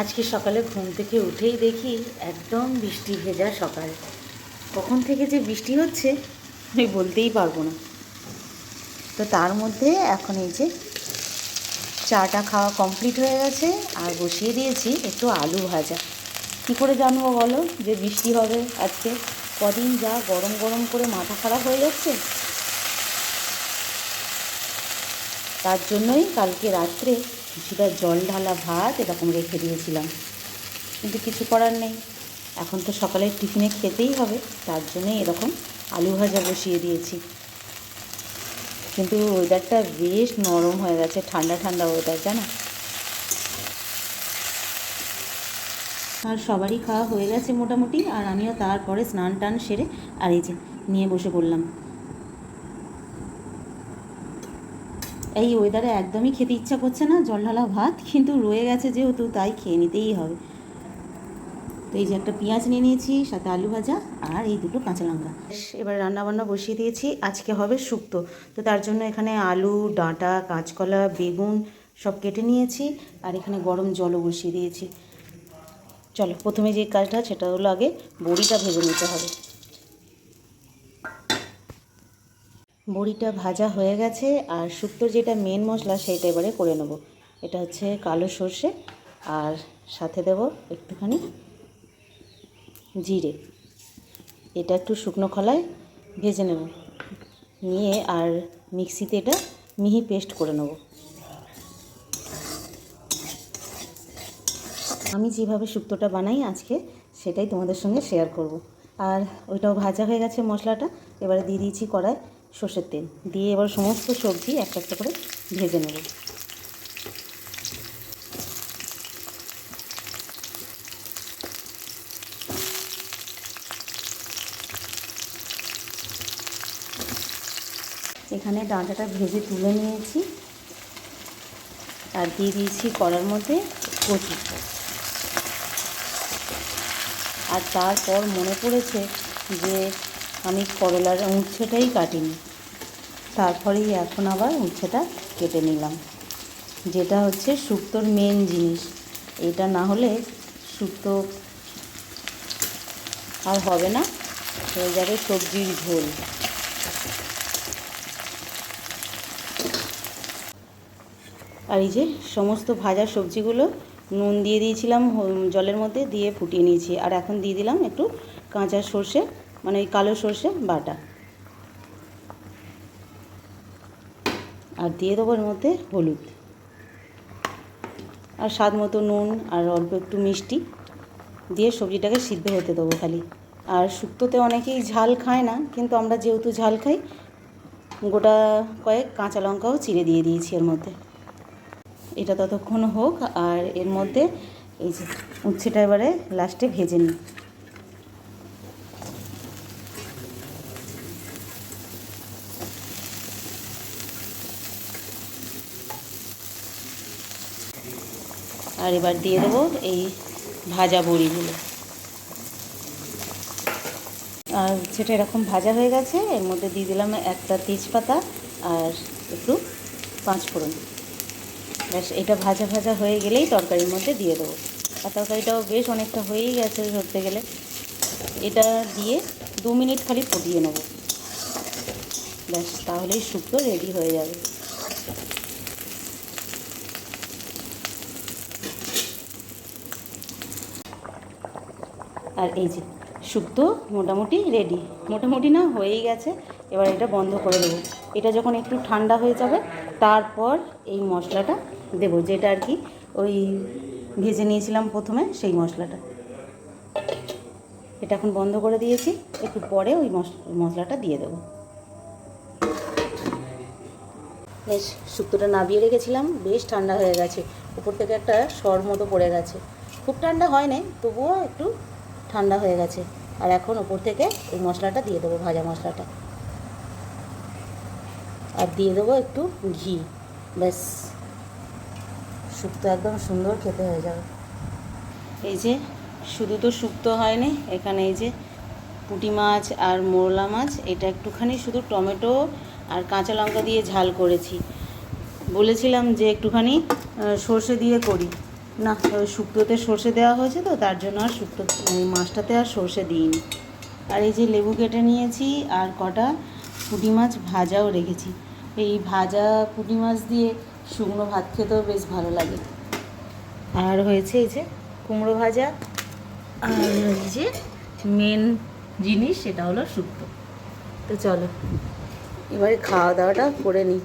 আজকে সকালে ঘুম থেকে উঠেই দেখি একদম বৃষ্টি ভেজা সকাল। কখন থেকে যে বৃষ্টি হচ্ছে, আমি বলতেই পারব না। তো তার মধ্যে এখন এই যে চাটা খাওয়া কমপ্লিট হয়ে গেছে, আর বসিয়ে দিয়েছি একটু আলু ভাজা। কী করে জানব বলো যে বৃষ্টি হবে আজকে? কদিন যা গরম গরম করে মাথা খারাপ হয়ে যাচ্ছে। তার জন্যই কালকে রাত্রে কিছুটা জল ঢালা ভাত এরকম রেখে দিয়েছিলাম। কিন্তু কিছু করার নেই। এখন তো সকালে টিফিনে খেতেই হবে, তার জন্যই এরকম আলু ভাজা বসিয়ে দিয়েছি। কিন্তু ওয়েদারটা বেশ নরম হয়ে গেছে, ঠান্ডা ঠান্ডা ওয়েদার জানো? আর সবারই খাওয়া হয়ে গেছে মোটামুটি, আর আমিও তারপরে স্নান টান সেরে আর এই যে নিয়ে বসে পড়লাম। এই ওয়েদারে একদমই খেতে ইচ্ছা করছে না, জল ঢালা ভাত, কিন্তু রয়ে গেছে যেহেতু, তাই খেয়ে নিতেই হবে। তো এই যে একটা পেঁয়াজ নিয়ে নিয়েছি, সাথে আলু ভাজা, আর এই দুটো কাঁচা লঙ্কা। এবার রান্না বান্না বসিয়ে দিয়েছি, আজকে হবে শুক্তো। তো তার জন্য এখানে আলু, ডাঁটা, কাঁচকলা, বেগুন সব কেটে নিয়েছি, আর এখানে গরম জলও বসিয়ে দিয়েছি। চলো, প্রথমে যে কাজটা, সেটা হলো আগে বড়িটা ভেজে নিতে হবে। বড়িটা ভাজা হয়ে গেছে আর শুক্তোর যেটা মেন মশলা সেটা এবারে করে নেব। এটা হচ্ছে কালো সর্ষে আর সাথে দেব একটুখানি জিরে। এটা একটু শুকনো খলায় ভেজে নেব। নিয়ে আর মিক্সিতে এটা মিহি পেস্ট করে নেব। আমি যেভাবে শুক্তোটা বানাই আজকে, সেটাই তোমাদের সঙ্গে শেয়ার করব। আর ওইটাও ভাজা হয়ে গেছে মশলাটা, এবারে দিয়ে দিয়েছি কড়ায় সর্ষের তেল। দিয়ে এবার সমস্ত সবজি একটা একটা করে ভেজে নেব। এখানে ডাঁটাটা ভেজে তুলে নিয়েছি। আর দিয়ে দিয়েছি কড়ার মধ্যে কচু আর তারপর মনে পড়েছে যে আমি করলার উচ্ছেটাই কাটিনি। তারপরেই এখন আবার উচ্ছেটা কেটে নিলাম। যেটা হচ্ছে শুক্তোর মেন জিনিস। এটা না হলে শুক্তো আর হবে না। হয়ে যাবে সবজির ঝোল। আর এই যে সমস্ত ভাজা সবজিগুলো নুন দিয়ে দিয়েছিলাম জলের মধ্যে দিয়ে ফুটিয়ে নিয়েছি। আর এখন দিয়ে দিলাম একটু কাঁচা সর্ষে মানে ওই কালো সর্ষে বাটা। আর দিয়ে দেবো এর মধ্যে হলুদ। আর স্বাদ মতো নুন আর অল্প একটু মিষ্টি দিয়ে সবজিটাকে সিদ্ধ হতে দেবো খালি। আর শুক্তোতে অনেকেই ঝাল খায় না, কিন্তু আমরা যেহেতু ঝাল খাই, গোটা কয়েক কাঁচা লঙ্কাও চিড়ে দিয়ে দিয়েছি এর মধ্যে। এটা ততক্ষণ হোক, আর এর মধ্যে এই যে উচ্ছেটা এবারে লাস্টে ভেজে নিই। আর এবার দিয়ে দেবো এই ভাজা বড়িগুলো। আর সেটা এরকম ভাজা হয়ে গেছে, এর মধ্যে দিয়ে দিলাম একটা তেজপাতা আর একটু পাঁচ ফোড়ন ব্যাস, এটা ভাজা ভাজা হয়ে গেলেই তরকারির মধ্যে দিয়ে দেবো। আর তরকারিটাও বেশ অনেকটা হয়েই গেছে ধরতে গেলে। এটা দিয়ে দু মিনিট খালি ফুটিয়ে নেব। ব্যাস, তাহলেই শুক্তো রেডি হয়ে যাবে। আর এই যে শুক্তো মোটামুটি রেডি মোটামুটি না হয়েই গেছে, এবার এটা বন্ধ করে দেবো। এটা যখন একটু ঠান্ডা হয়ে যাবে, তারপর এই মশলাটা দেবো, যেটা আর কি ওই ভেজে নিয়েছিলাম প্রথমে, সেই মশলাটা। এটা এখন বন্ধ করে দিয়েছি, একটু পরে ওই মশ- মশলাটা দিয়ে দেবো। বেশ শুক্তোটা নাবিয়ে রেখেছিলাম, বেশ ঠান্ডা হয়ে গেছে। উপর থেকে একটা সর মতো পড়ে গেছে। খুব ঠান্ডা হয় তবুও একটু ঠান্ডা হয়ে গেছে। আর এখন ওপর থেকে এই মশলাটা দিয়ে দেবো, ভাজা মশলাটা। আর দিয়ে দেবো একটু ঘি। ব্যাস। শুক্তো একদম সুন্দর খেতে হয়ে যাবে। এই যে, শুধু তো শুক্তো হয়নি, এখানে এই যে পুঁটি মাছ আর মোরলা মাছ, এটা একটুখানি শুধু টমেটো আর কাঁচা লঙ্কা দিয়ে ঝাল করেছি। বলেছিলাম যে একটুখানি সর্ষে দিয়ে করি। না শুক্তোতে সর্ষে দেওয়া হয়েছে তো, তার জন্য আর শুক্তো মাছটাতে আর সর্ষে দিইনি। আর এই যে লেবু কেটে নিয়েছি, আর কটা পুঁটি মাছ ভাজাও রেখেছি। এই ভাজা পুঁটি মাছ দিয়ে শুকনো ভাত খেতেও বেশ ভালো লাগে। আর হয়েছে এই যে কুমড়ো ভাজা, আর এই যে মেন জিনিস সেটা হলো শুক্তো। তো চলো, এবারে খাওয়া দাওয়াটা করে নিই।